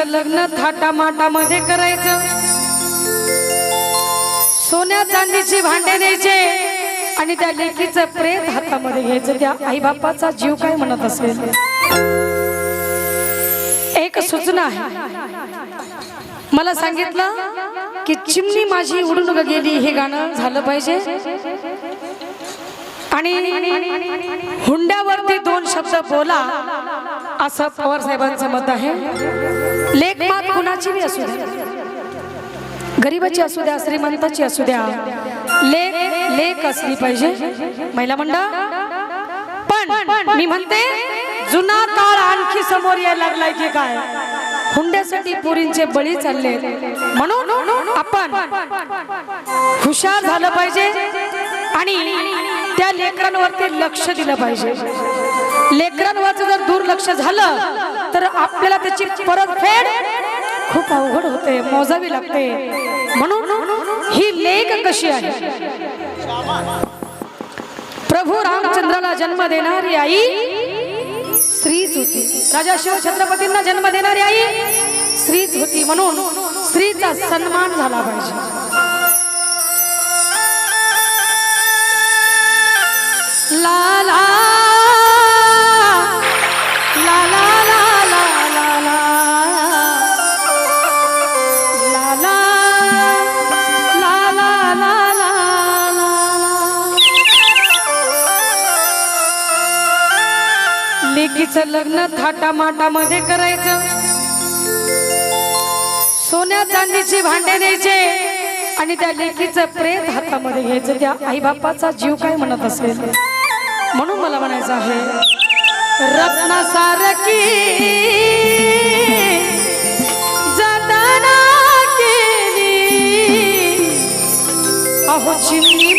लेकीचं लग्न थाटामाटामध्ये करायचं. सोन्या चांदीची भांडे न्यायचे आणि त्या लेकीचं प्रेत हातामध्ये घ्यायचं. त्या आई बापाचा जीव काय म्हणत असेल? एक सूचना आहे. मला सांगितलं की चिमणी माझी उडून गेली. हे गाणं झालं पाहिजे. आणि हुंड्यावरती दोन शब्द बोला असं पवार साहेबांचं मत आहे. लेख मात कुणाची बी असू द्या. गरीबाची असू द्या श्रीमंताची असू द्या. लेख लेख असली पाहिजे. महिला मंडळ पण मी म्हणते जुना काळ आणखी समोर यायला लागलाय की काय? हुंड्यासाठी पुरींचे बळी चालले. म्हणून आपण हुशार झालं पाहिजे आणि त्या लेकरांवरती लक्ष दिलं पाहिजे. लेकरांवरचं जर दुर्लक्ष झालं तर आपल्याला त्याची परतफेड खूप अवघड होते मोजावी लागते. म्हणून ही लेख कशी आहे? प्रभू रामचंद्राला जन्म देणारी आई स्त्रीच होती राजा शिव छत्रपतींना जन्म देणारी आई स्त्रीच होती म्हणून स्त्रीचा सन्मान झाला पाहिजे. ला ला ला तिचं लग्न थाटामाटामध्ये करायचं. सोन्या चांदीची भांडे न्यायचे आणि त्या लेकीचं प्रेत हातामध्ये घ्यायचं. त्या आई बापाचा जीव काय म्हणत असेल? म्हणून मला म्हणायचं आहे रत्नासारखी जतना केली. अहो चिमणी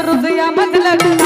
आहे माझं